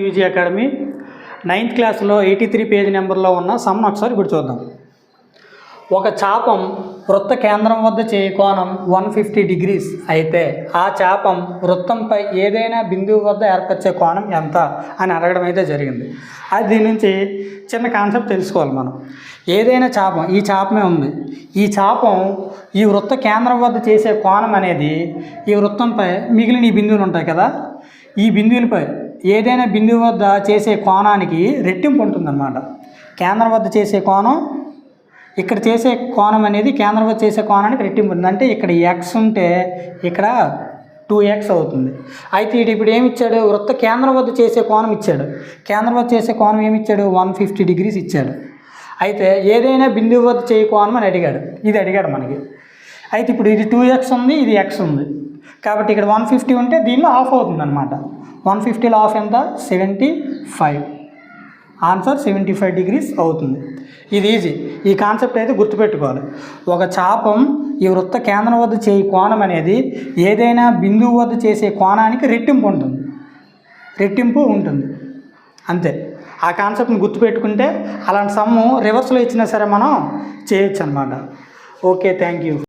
UG academy. Ninth క్లాస్లో eighty three page నెంబర్లో ఉన్న సమ్ను ఒకసారి ఇప్పుడు చూద్దాం. ఒక చాపం వృత్త కేంద్రం వద్ద చేయి కోణం వన్ ఫిఫ్టీ డిగ్రీస్ అయితే ఆ చాపం వృత్తంపై ఏదైనా బిందువు వద్ద ఏర్పరిచే కోణం ఎంత అని అడగడం అయితే జరిగింది. అది దీని నుంచి చిన్న కాన్సెప్ట్ తెలుసుకోవాలి మనం. ఏదైనా చాపం ఈ చాపమే ఉంది. ఈ చాపం ఈ వృత్త కేంద్రం వద్ద చేసే కోణం అనేది ఈ వృత్తంపై మిగిలిన ఈ బిందువులు ఉంటాయి కదా? ఈ బిందువులపై ఏదైనా బిందువు వద్ద చేసే కోణానికి రెట్టింపు ఉంటుందన్నమాట. కేంద్రం వద్ద చేసే కోణం ఇక్కడ చేసే కోణం అనేది కేంద్రం వద్ద చేసే కోణానికి రెట్టింపు ఉంటుంది అంటే ఇక్కడ ఎక్స్ ఉంటే ఇక్కడ టూ ఎక్స్ అవుతుంది. అయితే ఇటు ఇప్పుడు ఏమి ఇచ్చాడు? వృత్త కేంద్రం వద్ద చేసే కోణం ఇచ్చాడు. కేంద్రం వద్ద చేసే కోణం ఏమి ఇచ్చాడు? వన్ ఫిఫ్టీ డిగ్రీస్ ఇచ్చాడు. అయితే ఏదైనా బిందువు వద్ద చేయి కోణం అని అడిగాడు. ఇది అడిగాడు మనకి. అయితే ఇప్పుడు ఇది టూ ఎక్స్ ఉంది ఇది ఎక్స్ ఉంది. కాబట్టి ఇక్కడ వన్ ఫిఫ్టీ ఉంటే దీనిలో ఆఫ్ అవుతుంది అనమాట వన్ ఫిఫ్టీలో ఆఫ్ ఎంత seventy five answer seventy five degrees అవుతుంది. ఇది ఈజీ ఈ కాన్సెప్ట్ అయితే గుర్తుపెట్టుకోవాలి. ఒక చాపం ఈ వృత్త కేంద్రం వద్ద చేయి కోణం అనేది ఏదైనా బిందువు వద్ద చేసే కోణానికి రెట్టింపు ఉంటుంది. రెట్టింపు ఉంటుంది. అంతే. ఆ కాన్సెప్ట్ని గుర్తుపెట్టుకుంటే అలాంటి సమ్ము రివర్స్లో ఇచ్చినా సరే మనం చేయొచ్చు అనమాట ఓకే థ్యాంక్ యూ